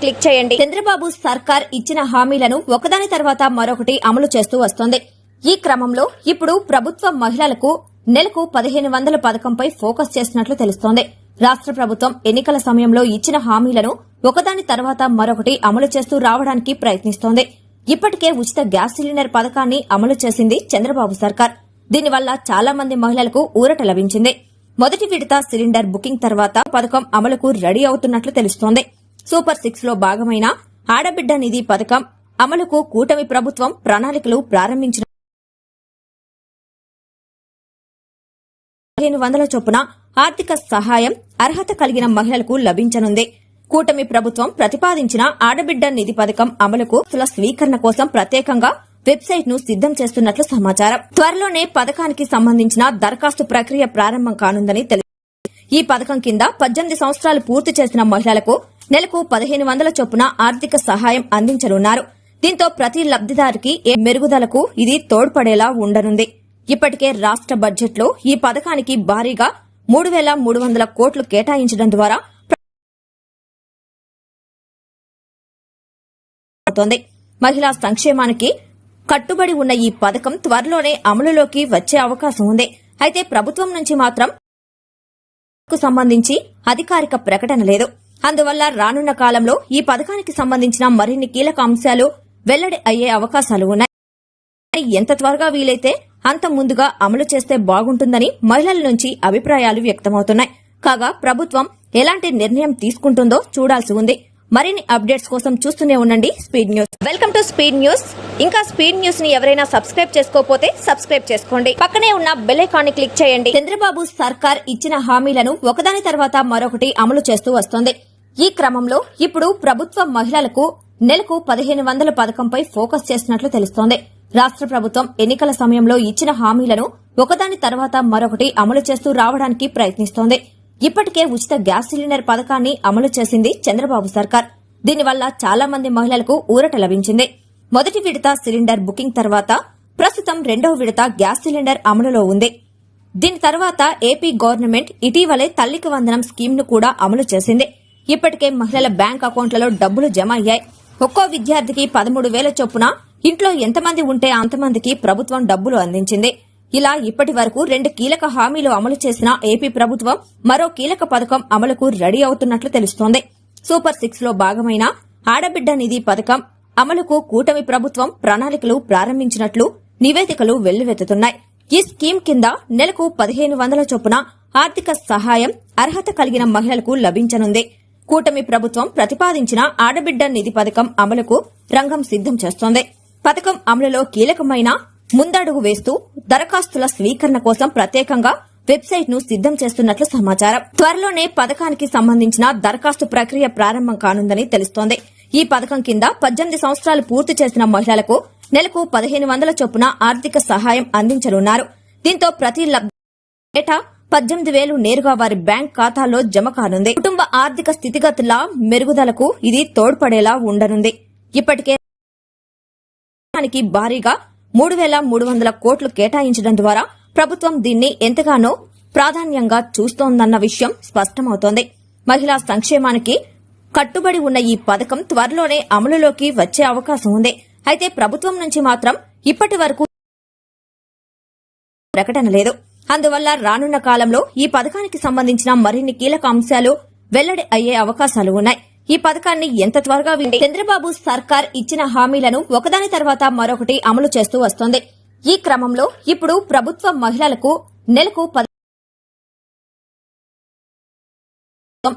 Click చేయండి. చంద్రబాబు సర్కార్ ఇచ్చిన హామీలను ఒకదాని తర్వాత మరొకటి అమలు చేస్తూ వస్తోంది. ఈ క్రమంలో ఇప్పుడు ప్రభుత్వం మహిళలకు నెలకు పదిహేను వందల పథకంపై ఫోకస్ చేస్తున్నట్లు తెలుస్తోంది. రాష్ట్ర ప్రభుత్వం ఎన్నికల సమయంలో ఇచ్చిన హామీలను ఒకదాని తర్వాత మరొకటి అమలు చేస్తూ రావడానికి ప్రయత్నిస్తోంది. ఇప్పటికే ఉచిత గ్యాస్ సిలిండర్ పథకాన్ని అమలు చేసింది చంద్రబాబు సర్కార్. దీనివల్ల చాలా మంది మహిళలకు ఊరట లభించింది. మొదటి విడత సిలిండర్ బుకింగ్ తర్వాత పథకం అమలుకు రెడీ అవుతున్నట్లు తెలుస్తోంది. సూపర్ సిక్స్లో భాగమైన ఆడబిడ్డ నిధి పథకం అమలుకు కూటమి ప్రభుత్వం ప్రణాళికలు ప్రారంభించిన పదిహేను వందల చొప్పున ఆర్థిక సహాయం అర్హత కలిగిన మహిళలకు లభించనుంది. కూటమి ప్రభుత్వం ప్రతిపాదించిన ఆడబిడ్డ నిధి పథకం అమలుకు తుల స్వీకరణ కోసం ప్రత్యేకంగా వెబ్సైట్ను సిద్దం చేస్తున్నట్లు సమాచారం. త్వరలోనే పథకానికి సంబంధించిన దరఖాస్తు ప్రక్రియ ప్రారంభం కానుందని తెలిసింది ఈ పథకం కింద పద్దెనిమిది సంవత్సరాలు పూర్తి చేసిన మహిళలకు నెలకు పదిహేను వందల చొప్పున ఆర్థిక సహాయం అందించనున్నారు. దీంతో ప్రతి లబ్దిదారికి ఏ మెరుగుదలకు ఇది తోడ్పడేలా ఉండనుంది. ఇప్పటికే రాష్ట్ర బడ్జెట్లో ఈ పథకానికి భారీగా మూడు వేల మూడు వందల కోట్లు కేటాయించడం ద్వారా మహిళా సంక్షేమానికి కట్టుబడి ఉన్న ఈ పథకం త్వరలోనే అమలులోకి వచ్చే అవకాశం ఉంది. అయితే ప్రభుత్వం నుంచి మాత్రం సంబంధించి అధికారిక ప్రకటన లేదు. అందువల్ల రానున్న కాలంలో ఈ పథకానికి సంబంధించిన మరిన్ని కీలక అంశాలు వెల్లడి అయ్యే అవకాశాలు ఉన్నాయి. కానీ ఎంత త్వరగా వీలైతే అంత ముందుగా అమలు చేస్తే బాగుంటుందని మహిళల నుంచి అభిప్రాయాలు వ్యక్తమవుతున్నాయి. కాగా ప్రభుత్వం ఎలాంటి నిర్ణయం తీసుకుంటుందో చూడాల్సి ఉంది. మరిన్ని అప్డేట్స్ కోసం చూస్తూనే ఉండండి speed news. Welcome to speed news. ఇంకా స్పీడ్ న్యూస్ని ఎవరైనా సబ్స్క్రైబ్ చేసుకోకపోతే సబ్స్క్రైబ్ చేసుకోండి. పక్కనే ఉన్న బెల్ ఐకాన్ని క్లిక్ చేయండి. చంద్రబాబు సర్కార్ ఇచ్చిన హామీలను ఒకదాని తర్వాత మరొకటి అమలు చేస్తూ వస్తోంది. ఈ క్రమంలో ఇప్పుడు ప్రభుత్వం మహిళలకు నెలకు పదిహేను వందల పథకంపై ఫోకస్ చేస్తున్నట్లు తెలుస్తోంది. రాష్ట్ర ప్రభుత్వం ఎన్నికల సమయంలో ఇచ్చిన హామీలను ఒకదాని తర్వాత మరొకటి అమలు చేస్తూ రావడానికి ప్రయత్నిస్తోంది. ఇప్పటికే ఉచిత గ్యాస్ సిలిండర్ పథకాన్ని అమలు చేసింది చంద్రబాబు సర్కార్. దీనివల్ల చాలా మంది మహిళలకు ఊరట లభించింది. మొదటి విడత సిలిండర్ బుకింగ్ తర్వాత ప్రస్తుతం రెండవ విడత గ్యాస్ సిలిండర్ అమలులో ఉంది. దీని తర్వాత ఏపీ గవర్నమెంట్ ఇటీవలే తల్లికి వందనం స్కీమ్ను కూడా అమలు చేసింది. ఇప్పటికే మహిళల బ్యాంక్ అకౌంట్లలో డబ్బులు జమ అయ్యాయి. ఒక్కో విద్యార్థికి పదమూడు వేల చొప్పున ఇంట్లో ఎంతమంది ఉంటే అంతమందికి ప్రభుత్వం డబ్బులు అందించింది. ఇలా ఇప్పటి వరకు రెండు కీలక హామీలు అమలు చేసిన ఏపీ ప్రభుత్వం మరో కీలక పథకం అమలుకు రెడీ అవుతున్నట్లు తెలుస్తోంది. సూపర్ సిక్స్లో భాగమైన ఆడబిడ్డ నిధి పథకం అమలుకు కూటమి ప్రభుత్వం ప్రణాళికలు ప్రారంభించినట్లు నివేదికలు వెల్లువెత్తుతున్నాయి. ఈ స్కీమ్ కింద నెలకు పదిహేను వందల చొప్పున ఆర్థిక సహాయం అర్హత కలిగిన మహిళలకు లభించనుంది. కూటమి ప్రభుత్వం ప్రతిపాదించిన ఆడబిడ్డ నిధి పథకం అమలుకు రంగం సిద్దం చేస్తోంది. పథకం అమలులో కీలకమైన ముందడుగు వేస్తూ దరఖాస్తుల స్వీకరణ కోసం ప్రత్యేకంగా వెబ్సైట్ను సిద్దం చేస్తున్నట్లు సమాచారం. త్వరలోనే పథకానికి సంబంధించిన దరఖాస్తు ప్రక్రియ ప్రారంభం కానుందని తెలుస్తోంది. ఈ పథకం కింద పద్దెనిమిది సంవత్సరాలు పూర్తి చేసిన మహిళలకు నెలకు పదిహేను వందల చొప్పున ఆర్థిక సహాయం అందించనున్నారు. దీంతో ప్రతి లబ్ధి ఏటా పద్దెనిమిది వేలు నేరుగా వారి బ్యాంక్ ఖాతాల్లో జమ కానుంది. కుటుంబ ఆర్థిక స్థితిగతుల మెరుగుదలకు ఇది తోడ్పడేలా ఉండనుంది. ఇప్పటికే భారీగా మూడు వేల మూడు వందల కోట్లు కేటాయించడం ద్వారా ప్రభుత్వం దీన్ని ఎంతగానో ప్రాధాన్యంగా చూస్తోందన్న విషయం స్పష్టమవుతోంది. మహిళా సంక్షేమానికి కట్టుబడి ఉన్న ఈ పథకం త్వరలోనే అమలులోకి వచ్చే అవకాశం ఉంది. అయితే ప్రభుత్వం నుంచి మాత్రం ఇప్పటి వరకు ప్రకటన లేదు. అందువల్ల రానున్న కాలంలో ఈ పథకానికి సంబంధించిన మరిన్ని కీలక అంశాలు వెల్లడి అయ్యే అవకాశాలు ఉన్నాయి. ఈ పథకాన్ని ఎంత త్వరగా వీలు- చంద్రబాబు సర్కార్ ఇచ్చిన హామీలను ఒకదాని తర్వాత మరొకటి అమలు చేస్తూ వస్తోంది. ఈ క్రమంలో ఇప్పుడు ప్రభుత్వం మహిళలకు నెలకు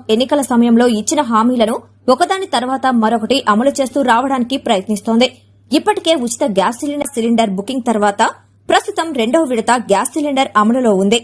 ఎన్నికల సమయంలో ఇచ్చిన హామీలను ఒకదాని తర్వాత మరొకటి అమలు చేస్తూ రావడానికి ప్రయత్నిస్తోంది. ఇప్పటికే ఉచిత గ్యాస్ సిలిండర్ సిలిండర్ బుకింగ్ తర్వాత ప్రస్తుతం రెండవ విడత గ్యాస్ సిలిండర్ అమలులో ఉంది.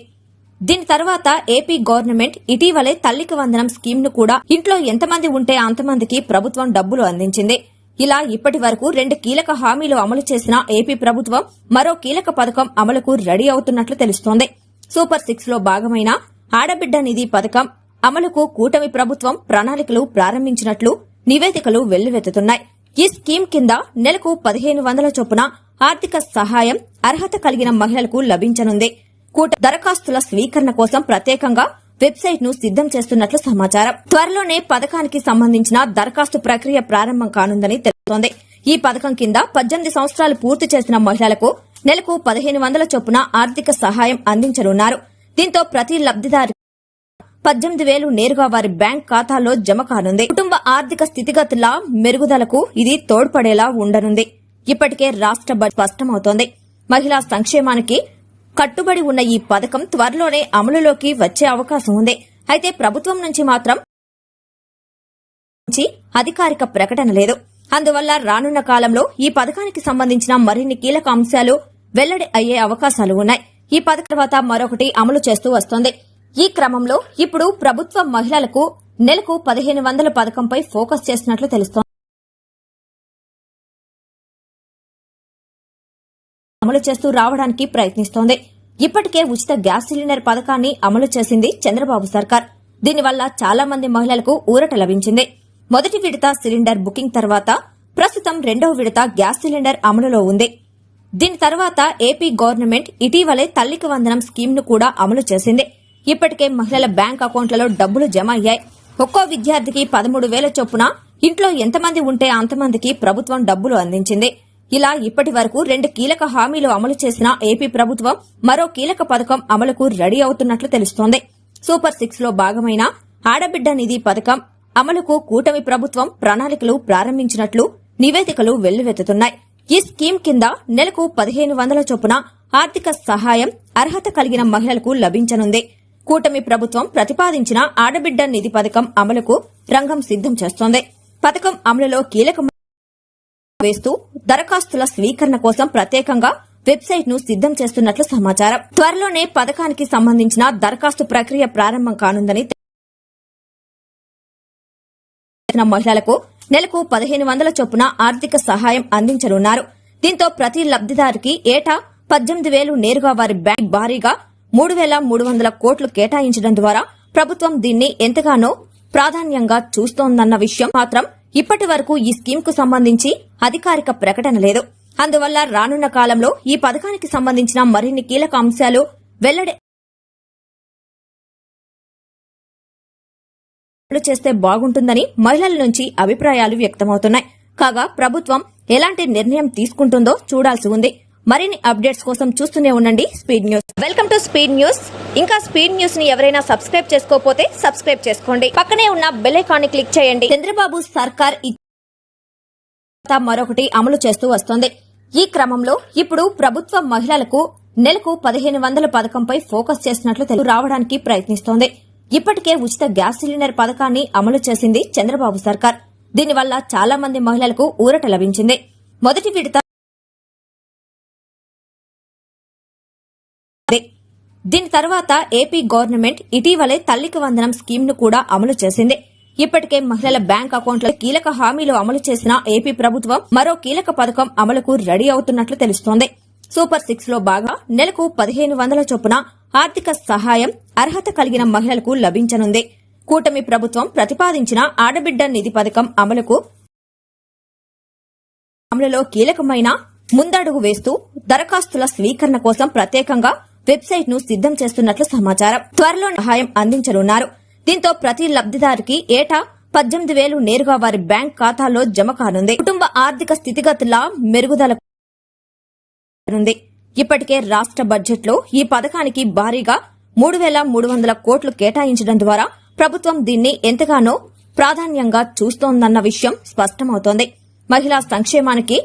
దీని తర్వాత ఏపీ గవర్నమెంట్ ఇటీవలే తల్లికి వందనం స్కీమ్ను కూడా ఇంట్లో ఎంతమంది ఉంటే అంతమందికి ప్రభుత్వం డబ్బులు అందించింది. ఇలా ఇప్పటి వరకు రెండు కీలక హామీలు అమలు చేసిన ఏపీ ప్రభుత్వం మరో కీలక పథకం అమలుకు రెడీ అవుతున్నట్లు తెలుస్తోంది. సూపర్ సిక్స్లో భాగమైన ఆడబిడ్డ నిధి పథకం అమలుకు కూటమి ప్రభుత్వం ప్రణాళికలు ప్రారంభించినట్లు నివేదికలు వెల్లువెత్తుతున్నాయి. ఈ స్కీమ్ కింద నెలకు పదిహేను వందల చొప్పున ఆర్థిక సహాయం అర్హత కలిగిన మహిళలకు లభించనుంది. కూట దరఖాస్తుల స్వీకరణ కోసం ప్రత్యేకంగా వెబ్సైట్ను సిద్దం చేస్తున్నట్లు సమాచారం. త్వరలోనే పథకానికి సంబంధించిన దరఖాస్తు ప్రక్రియ ప్రారంభం కానుందని తెలుస్తోంది. ఈ పథకం కింద పద్దెనిమిది సంవత్సరాలు పూర్తి చేసిన మహిళలకు నెలకు పదిహేను వందల చొప్పున ఆర్థిక సహాయం అందించనున్నారు. దీంతో ప్రతి లబ్దిదారు పద్దెనిమిది వేలు నేరుగా వారి బ్యాంక్ ఖాతాలో జమ కానుంది. కుటుంబ ఆర్థిక స్థితిగతుల మెరుగుదలకు ఇది తోడ్పడేలా ఉండనుంది. ఇప్పటికే రాష్ట్ర బడ్జెట్ స్పష్టమవుతోంది. మహిళా సంక్షేమానికి కట్టుబడి ఉన్న ఈ పథకం త్వరలోనే అమలులోకి వచ్చే అవకాశం ఉంది. అయితే ప్రభుత్వం నుంచి మాత్రం అధికారిక ప్రకటన లేదు. అందువల్ల రానున్న కాలంలో ఈ పథకానికి సంబంధించిన మరిన్ని కీలక అంశాలు వెల్లడి అయ్యే అవకాశాలు ఉన్నాయి. ఈ పథకం తర్వాత మరొకటి అమలు చేస్తూ వస్తోంది. ఈ క్రమంలో ఇప్పుడు ప్రభుత్వం మహిళలకు నెలకు పదిహేను వందల పథకంపై ఫోకస్ చేసినట్లు తెలుస్తోంది. అమలు చేస్తూ రావడానికి ప్రయత్నిస్తోంది. ఇప్పటికే ఉచిత గ్యాస్ సిలిండర్ పథకాన్ని అమలు చేసింది చంద్రబాబు సర్కార్. దీనివల్ల చాలా మంది మహిళలకు ఊరట లభించింది. మొదటి విడత సిలిండర్ బుకింగ్ తర్వాత ప్రస్తుతం రెండవ విడత గ్యాస్ సిలిండర్ అమలులో ఉంది. దీని తర్వాత ఏపీ గవర్నమెంట్ ఇటీవలే తల్లికి వందనం స్కీమ్ను కూడా అమలు చేసింది. ఇప్పటికే మహిళల బ్యాంక్ అకౌంట్లలో డబ్బులు జమ అయ్యాయి. ఒక్కో విద్యార్థికి పదమూడు వేల చొప్పున ఇంట్లో ఎంతమంది ఉంటే అంతమందికి ప్రభుత్వం డబ్బులు అందించింది. ఇలా ఇప్పటి వరకు రెండు కీలక హామీలు అమలు చేసిన ఏపీ ప్రభుత్వం మరో కీలక పథకం అమలుకు రెడీ అవుతున్నట్లు తెలుస్తోంది. సూపర్ సిక్స్లో భాగమైన ఆడబిడ్డ నిధి పథకం అమలుకు కూటమి ప్రభుత్వం ప్రణాళికలు ప్రారంభించినట్లు నివేదికలు వెల్లువెత్తుతున్నాయి. ఈ స్కీమ్ కింద నెలకు పదిహేను వందల చొప్పున ఆర్థిక సహాయం అర్హత కలిగిన మహిళలకు లభించనుంది. కూటమి ప్రభుత్వం ప్రతిపాదించిన ఆడబిడ్డ నిధి పథకం అమలుకు రంగం సిద్దం చేస్తోంది. పథకం అమలులో కీలక వేస్తూ దరఖాస్తుల స్వీకరణ కోసం ప్రత్యేకంగా వెబ్సైట్ను సిద్దం చేస్తున్నట్లు సమాచారం. త్వరలోనే పథకానికి సంబంధించిన దరఖాస్తు ప్రక్రియ ప్రారంభం కానుందని మహిళలకు నెలకు పదిహేను వందల చొప్పున ఆర్థిక సహాయం అందించనున్నారు. దీంతో ప్రతి లబ్దిదారికి ఏటా పద్దెనిమిది వేలు నేరుగా వారి బ్యాంక్ భారీగా మూడు వేల మూడు వందల కోట్లు కేటాయించడం ద్వారా ప్రభుత్వం దీన్ని ఎంతగానో ప్రాధాన్యంగా చూస్తోందన్న విషయం మాత్రం ఇప్పటి వరకు ఈ స్కీమ్కు సంబంధించి అధికారిక ప్రకటన లేదు. అందువల్ల రానున్న కాలంలో ఈ పథకానికి సంబంధించిన మరిన్ని కీలక అంశాలు వెల్లడి చేస్తే బాగుంటుందని మహిళల నుంచి అభిప్రాయాలు వ్యక్తమవుతున్నాయి. కాగా ప్రభుత్వం ఎలాంటి నిర్ణయం తీసుకుంటుందో చూడాల్సి ఉంది. మరిన్ని అప్డేట్స్ కోసం చూస్తూనే ఉండండి speed news. Welcome to speed news. ఇంకా స్పీడ్ న్యూస్ని ఎవరైనా సబ్స్క్రైబ్ చేసుకోకపోతే సబ్స్క్రైబ్ చేసుకోండి. పక్కనే ఉన్న బెల్ ఐకాన్ని క్లిక్ చేయండి. చంద్రబాబు సర్కార్ మరొకటి అమలు చేస్తూ వస్తోంది. ఈ క్రమంలో ఇప్పుడు ప్రభుత్వం మహిళలకు నెలకు పదిహేను వందల పథకంపై ఫోకస్ చేసినట్లు తెలుగు రావడానికి ప్రయత్నిస్తోంది. ఇప్పటికే ఉచిత గ్యాస్ సిలిండర్ పథకాన్ని అమలు చేసింది చంద్రబాబు సర్కార్. దీనివల్ల చాలా మంది మహిళలకు ఊరట లభించింది. మొదటి విడత దీని తర్వాత ఏపీ గవర్నమెంట్ ఇటీవలే తల్లికి వందనం స్కీమ్ను కూడా అమలు చేసింది. ఇప్పటికే మహిళల బ్యాంక్ అకౌంట్ల కీలక హామీలు అమలు చేసిన ఏపీ ప్రభుత్వం మరో కీలక పథకం అమలుకు రెడీ అవుతున్నట్లు తెలుస్తోంది. సూపర్ సిక్స్లో బాగా నెలకు పదిహేను వందల చొప్పున ఆర్థిక సహాయం అర్హత కలిగిన మహిళలకు లభించనుంది. కూటమి ప్రభుత్వం ప్రతిపాదించిన ఆడబిడ్డ నిధి పథకం అమలుకు అమలులో కీలకమైన ముందడుగు వేస్తూ దరఖాస్తుల స్వీకరణ కోసం ప్రత్యేకంగా వెబ్సైట్ను సిద్ధం చేస్తున్నట్లు సమాచారం. త్వరలో సహాయం అందించనున్నారు. దీంతో ప్రతి లబ్దిదారికి ఏటా పద్దెనిమిది వేలు నేరుగా వారి బ్యాంక్ ఖాతాలో జమ కానుంది. కుటుంబ ఆర్థిక స్థితిగతుల మెరుగుదల ఉంది ఇప్పటికే రాష్ట్ర బడ్జెట్లో ఈ పథకానికి భారీగా మూడు వేల మూడు వందల కోట్లు కేటాయించడం ద్వారా ప్రభుత్వం దీన్ని ఎంతగానో ప్రాధాన్యంగా చూస్తోందన్న విషయం స్పష్టమవుతోంది. మహిళా సంక్షేమానికి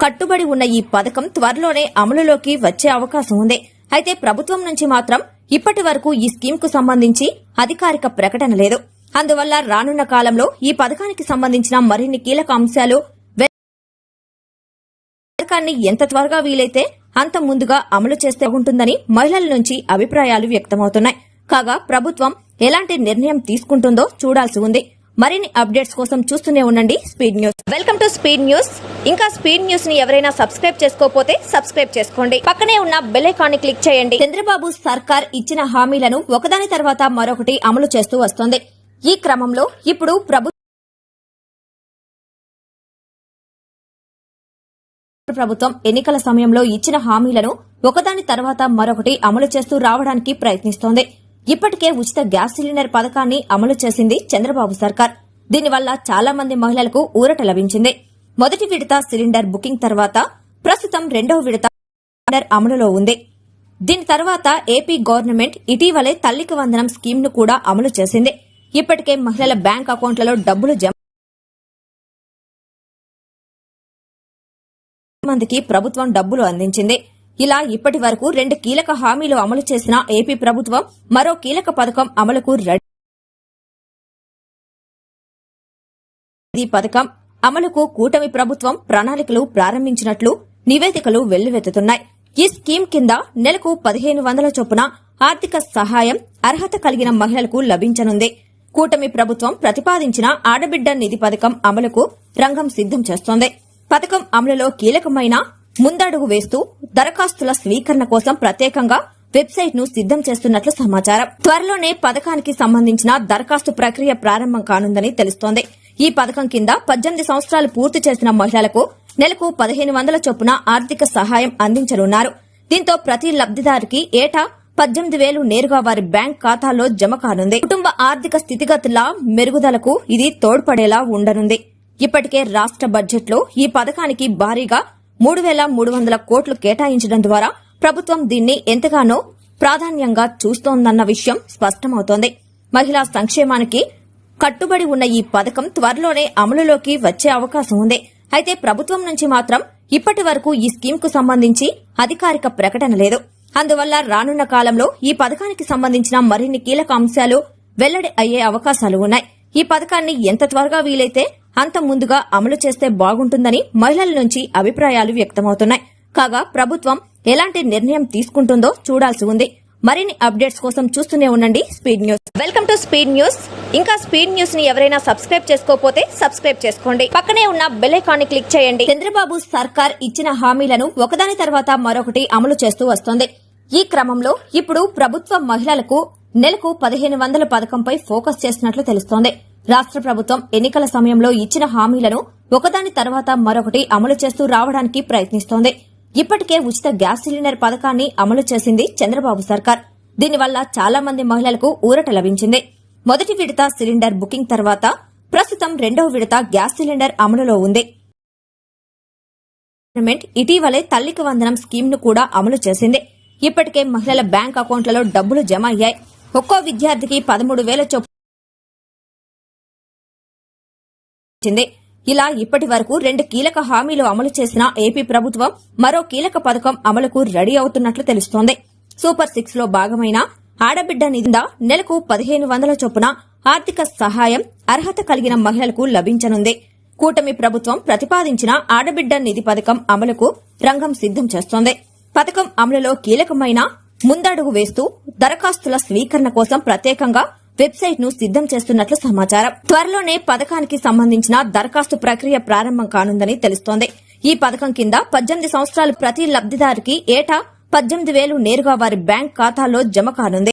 కట్టుబడి ఉన్న ఈ పథకం త్వరలోనే అమలులోకి వచ్చే అవకాశం ఉంది. అయితే ప్రభుత్వం నుంచి మాత్రం ఇప్పటి వరకు ఈ స్కీమ్కు సంబంధించి అధికారిక ప్రకటన లేదు. అందువల్ల రానున్న కాలంలో ఈ పథకానికి సంబంధించిన మరిన్ని కీలక అంశాలు పథకాన్ని ఎంత త్వరగా వీలైతే అంత ముందుగా అమలు చేస్తే ఉంటుందని మహిళల నుంచి అభిప్రాయాలు వ్యక్తమవుతున్నాయి. కాగా ప్రభుత్వం ఎలాంటి నిర్ణయం తీసుకుంటుందో చూడాల్సి ఉంది. మరిన్ని అప్డేట్స్ కోసం చూస్తూనే ఉండండి speed news. Welcome to speed news. ఇంకా స్పీడ్ న్యూస్ని ఎవరైనా సబ్స్క్రైబ్ చేసుకోకపోతే సబ్స్క్రైబ్ చేసుకోండి. పక్కనే ఉన్న బెల్ ఐకాన్ని క్లిక్ చేయండి. చంద్రబాబు సర్కార్ ఇచ్చిన హామీలను ఒకదాని తర్వాత మరొకటి అమలు చేస్తూ వస్తోంది. ఈ క్రమంలో ఇప్పుడు ప్రభుత్వం ప్రభుత్వం ఎన్నికల సమయంలో ఇచ్చిన హామీలను ఒకదాని తర్వాత మరొకటి అమలు చేస్తూ రావడానికి ప్రయత్నిస్తోంది. ఇప్పటికే ఉచిత గ్యాస్ సిలిండర్ పథకాన్ని అమలు చేసింది చంద్రబాబు సర్కార్. దీనివల్ల చాలా మంది మహిళలకు ఊరట లభించింది. మొదటి విడత సిలిండర్ బుకింగ్ తర్వాత ప్రస్తుతం రెండవ విడత సిలిండర్ అమలులో ఉంది. దీని తర్వాత ఏపీ గవర్నమెంట్ ఇటీవలే తల్లికి వందనం స్కీమ్ను కూడా అమలు చేసింది. ఇప్పటికే మహిళల బ్యాంక్ అకౌంట్లలో డబ్బులు జమ మందికి ప్రభుత్వం డబ్బులు అందించింది. ఇలా ఇప్పటి వరకు రెండు కీలక హామీలు అమలు చేసిన ఏపీ ప్రభుత్వం మరో కీలక పథకం అమలుకు రెడీ. పథకం అమలుకు కూటమి ప్రభుత్వం ప్రణాళికలు ప్రారంభించినట్లు నివేదికలు వెల్లువెత్తుతున్నాయి. ఈ స్కీమ్ కింద నెలకు పదిహేను వందల చొప్పున ఆర్థిక సహాయం అర్హత కలిగిన మహిళలకు లభించనుంది. కూటమి ప్రభుత్వం ప్రతిపాదించిన ఆడబిడ్డ నిధి పథకం అమలుకు రంగం సిద్దం చేస్తోంది. పథకం అమలులో కీలకమైన ముందడుగు వేస్తూ దరఖాస్తుల స్వీకరణ కోసం ప్రత్యేకంగా వెబ్సైట్ను సిద్దం చేస్తున్నట్లు సమాచారం. త్వరలోనే పథకానికి సంబంధించిన దరఖాస్తు ప్రక్రియ ప్రారంభం కానుందని తెలుస్తోంది. ఈ పథకం కింద పద్దెనిమిది సంవత్సరాలు పూర్తి చేసిన మహిళలకు నెలకు పదిహేను వందల చొప్పున ఆర్థిక సహాయం అందించనున్నారు. దీంతో ప్రతి లబ్దిదారికి ఏటా పద్దెనిమిది వేలు నేరుగా వారి బ్యాంక్ ఖాతాలో జమ కానుంది. కుటుంబ ఆర్థిక స్థితిగతుల మెరుగుదలకు ఇది తోడ్పడేలా ఉండనుంది. ఇప్పటికే రాష్ట్ర బడ్జెట్లో ఈ పథకానికి భారీగా మూడు వేల మూడు వందల కోట్లు కేటాయించడం ద్వారా ప్రభుత్వం దీన్ని ఎంతగానో ప్రాధాన్యంగా చూస్తోందన్న విషయం స్పష్టమవుతోంది. మహిళా సంక్షేమానికి కట్టుబడి ఉన్న ఈ పథకం త్వరలోనే అమలులోకి వచ్చే అవకాశం ఉంది. అయితే ప్రభుత్వం నుంచి మాత్రం ఇప్పటి వరకు ఈ స్కీమ్కు సంబంధించి అధికారిక ప్రకటన లేదు. అందువల్ల రానున్న కాలంలో ఈ పథకానికి సంబంధించిన మరిన్ని కీలక అంశాలు వెల్లడి అయ్యే అవకాశాలు ఉన్నాయి. ఈ పథకాన్ని ఎంత త్వరగా వీలైతే అంత ముందుగా అమలు చేస్తే బాగుంటుందని మహిళల నుంచి అభిప్రాయాలు వ్యక్తమవుతున్నాయి. కాగా ప్రభుత్వం ఎలాంటి నిర్ణయం తీసుకుంటుందో చూడాల్సి ఉంది. మరిన్ని అప్డేట్స్ కోసం చూస్తూనే ఉండండి speed news. Welcome to speed news. ఇంకా స్పీడ్ న్యూస్ని ఎవరైనా సబ్స్క్రైబ్ చేసుకోకపోతే సబ్స్క్రైబ్ చేసుకోండి. పక్కనే ఉన్న బెల్ ఐకాన్ని క్లిక్ చేయండి. చంద్రబాబు సర్కార్ ఇచ్చిన హామీలను ఒకదాని తర్వాత మరొకటి అమలు చేస్తూ వస్తోంది. ఈ క్రమంలో ఇప్పుడు ప్రభుత్వ మహిళలకు నెలకు పదిహేను వందల పథకంపై ఫోకస్ చేసినట్లు తెలుస్తోంది. రాష్ట్ర ప్రభుత్వం ఎన్నికల సమయంలో ఇచ్చిన హామీలను ఒకదాని తర్వాత మరొకటి అమలు చేస్తూ రావడానికి ప్రయత్నిస్తోంది. ఇప్పటికే ఉచిత గ్యాస్ సిలిండర్ పథకాన్ని అమలు చేసింది చంద్రబాబు సర్కార్. దీనివల్ల చాలా మంది మహిళలకు ఊరట లభించింది. మొదటి విడత సిలిండర్ బుకింగ్ తర్వాత ప్రస్తుతం రెండవ విడత గ్యాస్ సిలిండర్ అమలులో ఉంది. గవర్నమెంట్ ఇటీవలే తల్లికి వందనం స్కీమ్ను కూడా అమలు చేసింది. ఇప్పటికే మహిళల బ్యాంక్ అకౌంట్లలో డబ్బులు జమ అయ్యాయి. ఒక్కో విద్యార్థికి పదమూడు వేల చొప్పున వచ్చింది. ఇలా ఇప్పటి వరకు రెండు కీలక హామీలు అమలు చేసిన ఏపీ ప్రభుత్వం మరో కీలక పథకం అమలుకు రెడీ అవుతున్నట్లు తెలుస్తోంది. సూపర్ సిక్స్లో భాగమైన ఆడబిడ్డ నింద నెలకు పదిహేను వందల చొప్పున ఆర్థిక సహాయం అర్హత కలిగిన మహిళలకు లభించనుంది. కూటమి ప్రభుత్వం ప్రతిపాదించిన ఆడబిడ్డ నిధి పథకం అమలుకు రంగం సిద్దం చేస్తోంది. పథకం అమలులో కీలకమైన ముందడుగు వేస్తూ దరఖాస్తుల స్వీకరణ కోసం ప్రత్యేకంగా వెబ్సైట్ను సిద్ధం చేస్తున్నట్లు సమాచారం. త్వరలోనే పథకానికి సంబంధించిన దరఖాస్తు ప్రక్రియ ప్రారంభం కానుందని తెలుస్తోంది. ఈ పథకం కింద పద్దెనిమిది సంవత్సరాలు ప్రతి లబ్దిదారికి ఏటా పద్దెనిమిది వేలు నేరుగా వారి బ్యాంక్ ఖాతాలో జమ కానుంది.